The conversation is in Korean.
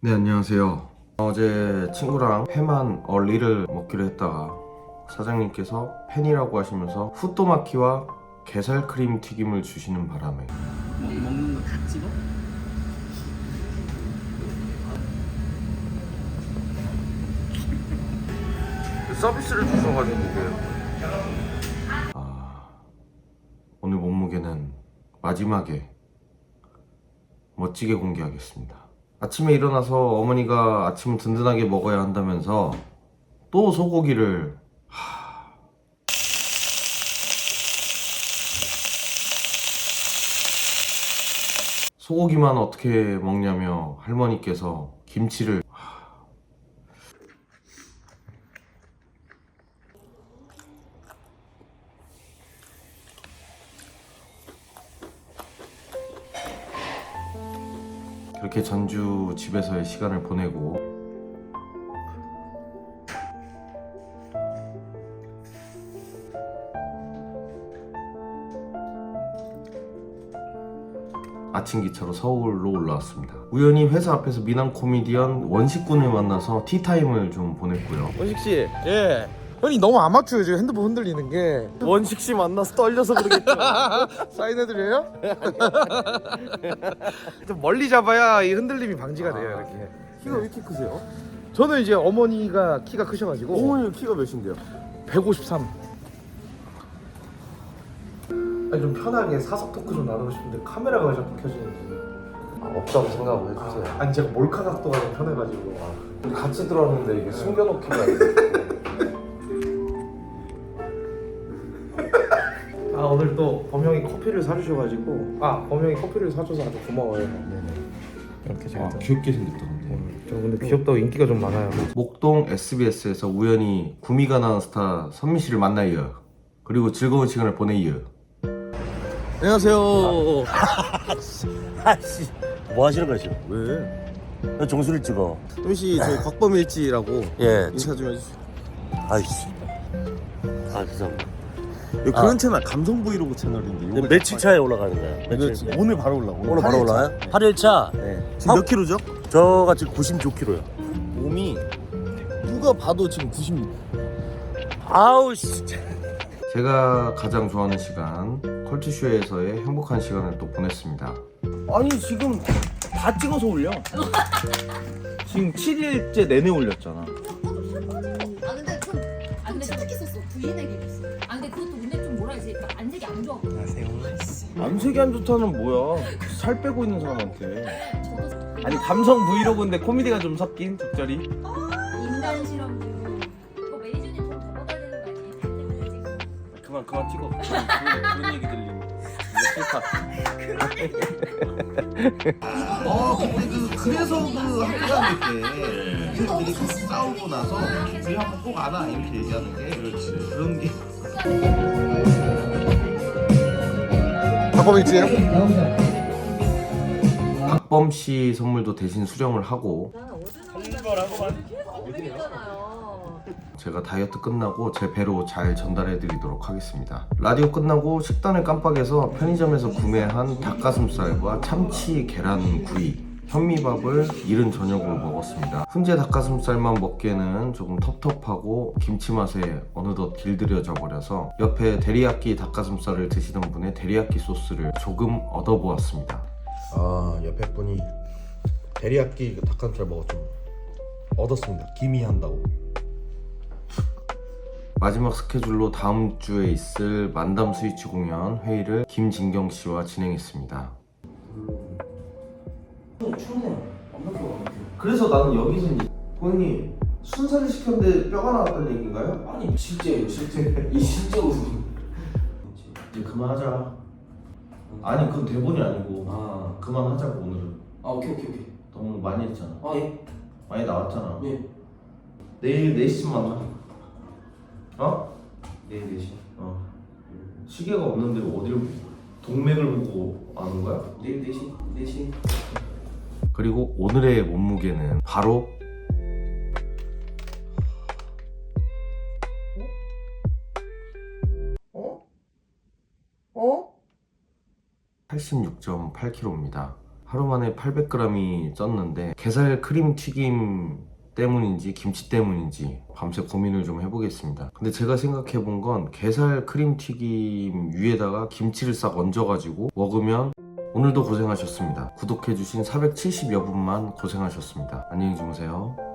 네 안녕하세요. 어제 친구랑 회만 얼리를 먹기로 했다가 사장님께서 팬이라고 하시면서 후토마키와 게살 크림 튀김을 주시는 바람에. 먹, 먹는 거 다 찍어? 서비스를 주셔가지고 아 오늘 몸무게는 마지막에 멋지게 공개하겠습니다 아침에 일어나서 어머니가 아침 든든하게 먹어야 한다면서 또 소고기를 하... 소고기만 어떻게 먹냐며 할머니께서 김치를 그렇게 전주 집에서의 시간을 보내고 아침 기차로 서울로 올라왔습니다. 우연히 회사 앞에서 미남 코미디언 원식 군을 만나서 티타임을 좀 보냈고요. 원식 씨, 예. 형이 너무 아마추어 지금 핸드폰 흔들리는 게 원식 씨 만나서 떨려서 그러겠죠. 사인해드려요? 좀 멀리 잡아야 이 흔들림이 방지가 돼요 이렇게. 키가 왜 이렇게 크세요? 저는 이제 어머니가 키가 크셔가지고 어머니 키가 몇인데요? 153. 아니 좀 편하게 사석 토크 좀 나누고 싶은데 카메라가 왜 자꾸 켜지는지. 없다고 생각을 해주세요. 아니 제가 몰카 각도가 좀 편해가지고. 같이 들어왔는데 이게 숨겨놓기가. 아 오늘 또 범형이 커피를 사주셔가지고 아 범형이 커피를 사줘서 아주 고마워요. 네네. 이렇게 제가 또- 귀엽게 생겼다는데. 저 근데 귀엽다고 인기가 좀 많아요. 목동 SBS에서 우연히 구미가 나온 스타 선미 씨를 만나요. 그리고 즐거운 시간을 보내요. 안녕하세요. 아씨, 뭐 하시는 거죠? 왜? 나 정수를 찍어. 또시 저희 곽범일지라고 예. 인사 좀 해주세요. 아이씨. 아 죄송합니다. 이거 그런 채널 감성 브이로그 채널인데 요거 며칠 차에 올라가는 거야? 이거 며칠? 오늘 바로 올라오고 오늘 바로 올라와요? 8일차. 네. 지금 몇 킬로죠? 저가 지금 96kg요. 몸이 누가 봐도 지금 90 아우 씨. 제가 가장 좋아하는 시간 컬투쇼에서의 행복한 시간을 또 보냈습니다. 아니 지금 다 찍어서 올려 지금 7일째 내내 올렸잖아 아 근데 좀, 아 근데 착각했었어 부인에게 안색이 안 좋아 보여 안색이 안 좋다는 뭐야? 살 빼고 있는 사람한테. 저도 아니 감성 브이로그인데 코미디가 좀 섞인 적절히? 인간 실험도 이거 매니저님 돈더 받아야 되는 거 아니에요? 할 때는 아직 그만 그만 찍어. 그런, 그런, 그런 얘기 들리면 이거 싫다. 어 근데 그 그래서 그 학교하는 게 애들이 싸우고 나서 우리 한번 꼭 안아 이렇게 얘기하는 게. 그렇지. 그런 게 곽범일지예요? 박범 씨 선물도 대신 수령을 하고 제가 다이어트 끝나고 제 배로 잘 전달해 드리도록 하겠습니다. 라디오 끝나고 식단을 깜빡해서 편의점에서 구매한 닭가슴살과 참치 계란 구이 현미밥을 이른 저녁으로 먹었습니다. 훈제 닭가슴살만 먹기에는 조금 텁텁하고 김치 맛에 어느덧 길들여져 버려서 옆에 데리야끼 닭가슴살을 드시던 분의 데리야끼 소스를 조금 얻어보았습니다. 아 옆에 분이 데리야끼 그 닭가슴살 먹어 좀 얻었습니다. 기미 한다고. 마지막 스케줄로 다음 주에 있을 만담 스위치 공연 회의를 김진경 씨와 진행했습니다. 그래서 나는 여기서 이제 고객님 순살을 시켰는데 뼈가 나왔다는 얘기인가요? 아니 실제예요 실제. 이 실제 웃음 이제 그만하자. 아니 그건 대본이 아니고. 아. 그만하자고 오늘은. 아 오케이 오케이 오케이. 너무 많이 했잖아. 아예. 많이 나왔잖아. 예. 내일 4시쯤 만나 어? 내일 4시. 어. 시계가 없는데 어디를 동맥을 보고 아는 거야? 내일 4시 4시 그리고 오늘의 몸무게는 바로 어? 어? 어? 86.8kg입니다. 하루 만에 800g이 쪘는데 게살 크림 튀김 때문인지 김치 때문인지 밤새 고민을 좀 해보겠습니다. 근데 제가 생각해 본 건 게살 크림 튀김 위에다가 김치를 싹 얹어가지고 먹으면 오늘도 고생하셨습니다. 구독해주신 470여 분만 고생하셨습니다. 안녕히 주무세요.